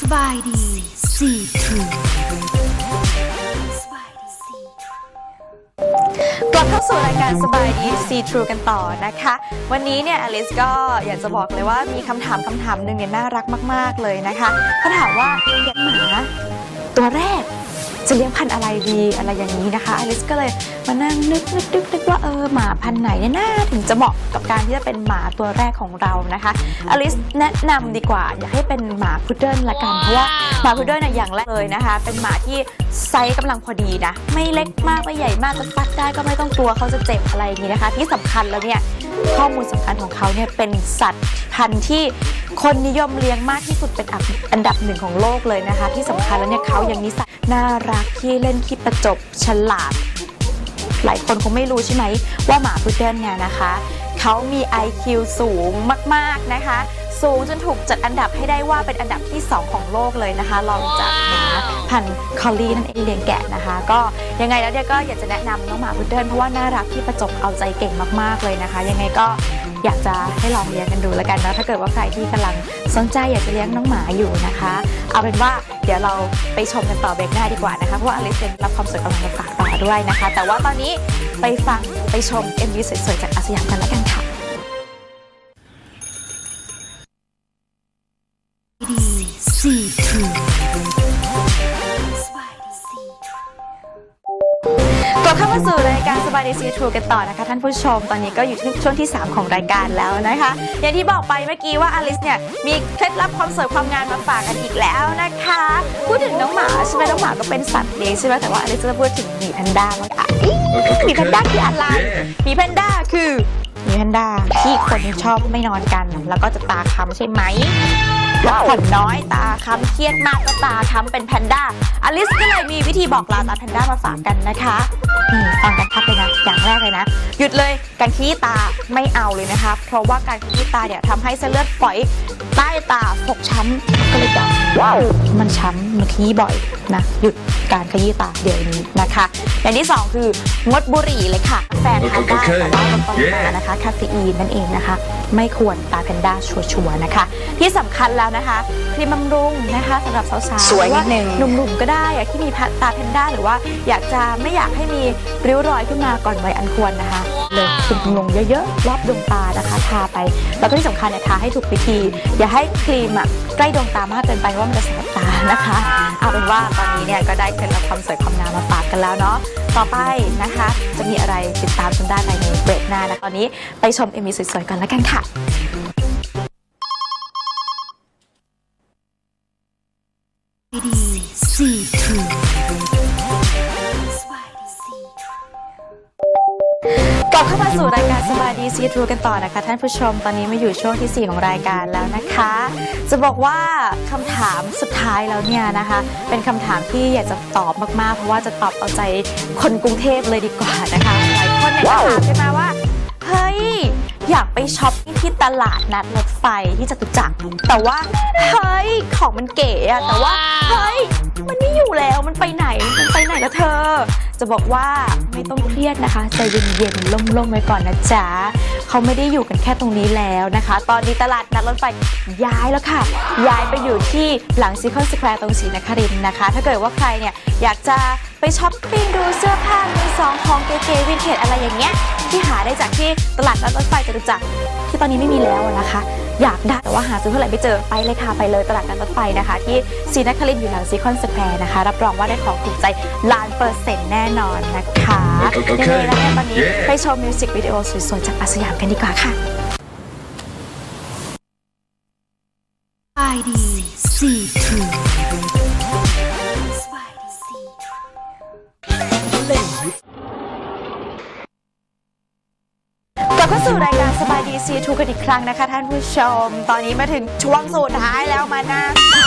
สบายดีสีทรูกลับเข้าสู่รายการสบายดีซีทรูกันต่อนะคะ วันนี้เนี่ยอลิสก็อยากจะบอกเลยว่ามีคำถามคำถามหนึ่งเนี่ยน่ารักมาก ๆ เลยนะคะเขาถามว่าเลี้ยงหมาตัวแรก จะเลี้ยงพันธุ์อะไรดีอะไรอย่างนี้นะคะอลิสก็เลยมานั่งนึกนึกนึกนึกว่าเออหมาพันธุ์ไหนเนี่ยน่าถึงจะเหมาะกับการที่จะเป็นหมาตัวแรกของเรานะคะอลิสแนะนำดีกว่า อยากให้เป็นหมาพุดเดิ้ลละกันเพราะว่าหมาพุดเดิ้ลเนี่ยอย่างแรกเลยนะคะ เป็นหมาที่ไซส์กำลังพอดีนะ ไม่เล็กมากไม่ใหญ่มากจะฟัดได้ก็ไม่ต้องกลัวเขาจะเจ็บอะไรอย่างนี้นะคะ ที่สำคัญแล้วเนี่ยข้อมูลสำคัญของเขาเนี่ยเป็นสัตว์พันธุ์ที่คนนิยมเลี้ยงมากที่สุดเป็นอันดับหนึ่งของโลกเลยนะคะ ที่สำคัญแล้วเนี่ยเขายังนิสัย น่ารักที่เล่นขี้ประจบฉลาด หลายคนคงไม่รู้ใช่ไหม ว่าหมาพุดเดิ้ลเนี่ยนะคะ เขามี IQ สูงมากๆนะคะ สูงจนถูกจัดอันดับให้ได้ว่าเป็นอันดับที่ 2 ของโลกเลยนะคะรองจากหมาพันธุ์คอลลี่นั่นเองเลี้ยงแกะนะคะ ก็ยังไงแล้วเนี่ยก็อยากจะแนะนำน้องหมาพุดเดิ้ลเพราะว่าน่ารักที่ประจบเอาใจเก่งมากๆเลยนะคะ ยังไงก็ อยากจะให้ลองเลี้ยงกันดูแล้วกันนะถ้าเกิดว่าใครที่กำลังสนใจอยากจะเลี้ยงน้องหมาอยู่นะคะ เอาเป็นว่าเดี๋ยวเราไปชมกันต่อเบรกหน้าดีกว่านะคะเพราะว่าอลิซเองรับความสวยกำลังมาฝากต่อด้วยนะคะ แต่ว่าตอนนี้ไปฟังไปชม MV สวยๆจากอาสยามกันแล้วกันค่ะดี ลับเข้ามาสู่รายการสบายดีซีทรูกันต่อนะคะท่านผู้ชมตอนนี้ก็อยู่ที่ช่วงที่ 3 ของรายการแล้วนะคะ อย่างที่บอกไปเมื่อกี้ว่าอลิสเนี่ยมีเคล็ดลับความสวยความงามมาฝากกันอีกแล้วนะคะ พูดถึงน้องหมาใช่ไหมน้องหมาก็เป็นสัตว์เลี้ยงใช่ไหมแต่ว่าอลิสจะพูดถึงหมีแพนด้าบ้างอะอี๋หมีแพนด้าคืออะไรหมีแพนด้าคือหมีแพนด้าที่คนชอบไม่นอนกันแล้วก็จะตาค้ำใช่ไหม พักผ่อนน้อยตาค้ำเครียดมากก็ตาค้ำเป็นแพนด้าอลิสก็เลยมีวิธีบอกลาตาแพนด้ามาฝากกันนะคะนี่ฟังกันชับเลยนะอย่างแรกเลยนะ หยุดเลยการขี้ตาไม่เอาเลยนะคะ เพราะว่าการขี้ตาเนี่ยทำให้เส้นเลือดฝอยใต้ตาฟกช้ำก็เลยดำว้าวมันช้ำมันขี้บ่อยนะหยุด การขยี้ตาเดี๋ยวนี้นะคะ อย่างที่สองคืองดบุหรี่เลยค่ะ แฟนทานได้แต่ว่าลดปริมาณนะคะคาเฟอีนนั่นเองนะคะ ไม่ควรตาแพนด้าชัวร์ๆนะคะ ที่สำคัญแล้วนะคะครีมบำรุงนะคะสำหรับสาวๆสวยนิดนึงหรือว่าหนุ่มๆก็ได้อะที่มีตาแพนด้าหรือว่าอยากจะไม่อยากให้มีริ้วรอยขึ้นมาก่อนวัยอันควรนะคะ เลยครีมบำรุงเยอะๆรอบดวงตานะคะ ทาไป แล้วก็ที่สำคัญเนี่ยทาให้ถูกวิธี อย่าให้ครีมอะใกล้ดวงตามากเกินไปเพราะว่ามันจะแสบตานะคะ เอาเป็นว่าตอนนี้เนี่ยก็ได้เคล็ดลับความสวยความงามมาฝากกันแล้วเนาะต่อไปนะคะ จะมีอะไรติดตามชมได้ภายในเบรกหน้านะตอนนี้ไปชมเอ็มวีสวยๆกันแล้วกันค่ะ ลับเข้ามาสู่รายการสบายดีซีทรูกันต่อนะคะ ท่านผู้ชมตอนนี้มาอยู่ช่วงที่ 4 ของรายการแล้วนะคะ จะบอกว่าคำถามสุดท้ายแล้วเนี่ยนะคะ เป็นคำถามที่อยากจะตอบมากๆ เพราะว่าจะตอบเอาใจคนกรุงเทพเลยดีกว่านะคะหลายคนเนี่ยถามกันมาว่าเฮ้ยอยากไปช้อปปิ้งที่ตลาดนัดรถไฟที่จตุจักรแต่ว่าเฮ้ยของมันเก๋อะแต่ว่าเฮ้ยมันไม่อยู่แล้วมันไปไหนมันไปไหนล้วเธอ จะบอกว่าไม่ต้องเครียดนะคะใจเย็นๆล่มๆไว้ก่อนนะจ๊ะเขาไม่ได้อยู่กันแค่ตรงนี้แล้วนะคะ ตอนนี้ตลาดนัดรถไฟย้ายแล้วค่ะ ย้ายไปอยู่ที่หลังซีคอนสแควร์ตรงศรีนครินนะคะ ถ้าเกิดว่าใครเนี่ยอยากจะไปช้อปปิ้งดูเสื้อผ้ามือสองของเก๋ๆวินเทจอะไรอย่างเงี้ยที่หาได้จากที่ตลาดนัดรถไฟจตุจักรที่ตอนนี้ไม่มีแล้วนะคะ อยากได้แต่ว่าหาซื้อเท่าไหร่ไม่เจอไปเลยค่ะไปเลยตลาดนัดรถไฟนะคะ ที่ศรีนครินทร์อยู่หลังซีคอนสแควร์นะคะ รับรองว่าได้ของถูกใจล้านเปอร์เซ็นต์แน่นอนนะคะโอเคยังไงแล้วเนี่ยตอนนี้ Yeah ไปชมมิวสิกวิดีโอสวยๆจากอาสยามกันดีกว่าค่ะ สู่รายการสบายดีซีทูกันอีกครั้งนะคะ ท่านผู้ชม ตอนนี้มาถึงช่วงสุดท้ายแล้วมาหน้า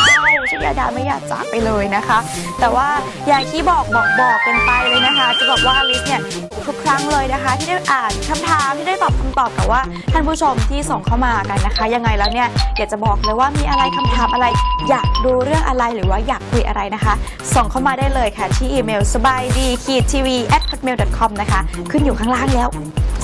เศร้าชยาดาไม่อยากจากไปเลยนะคะ แต่ว่าอย่างที่บอกบอกบอกกันไปเลยนะคะ จะบอกว่าอลิสเนี่ยทุกครั้งเลยนะคะ ที่ได้อ่านคำถามที่ได้ตอบคำตอบกับว่า ท่านผู้ชมที่ส่งเข้ามากันนะคะ ยังไงแล้วเนี่ยอยากจะบอกเลยว่ามีอะไรคำถามอะไร อยากดูเรื่องอะไรหรือว่าอยากคุยอะไรนะคะ ส่งเข้ามาได้เลยค่ะที่อีเมลสบายดีขีดทีวี at hotmail com นะคะ ขึ้นอยู่ข้างล่างแล้ว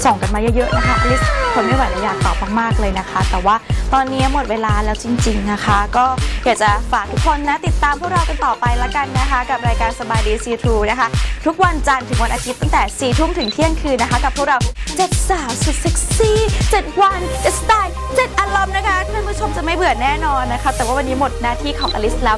ส่งกันมาเยอะๆนะคะอลิสทนไม่ไหวแล้วอยากตอบมากๆเลยนะคะ แต่ว่าตอนนี้หมดเวลาแล้วจริง ๆนะคะ ก็อยากจะฝากทุกคนนะติดตามพวกเรากันต่อไปละกันนะคะ กับรายการสบายดีซีทรูนะคะ ทุกวันจันทร์ถึงวันอาทิตย์ตั้งแต่4ี่ทุ่มถึงเที่ยงคืนนะคะ กับพวกเราเจ็ดสาวสุดเซ็กซี่เจ็ดวันเจ็ดสไตล์เจ็ดอารมณ์นะคะท่านผู้ชมจะไม่เบื่อแน่นอนนะคะ แต่ว่าวันนี้หมดหน้าที่ของอลิสแล้ว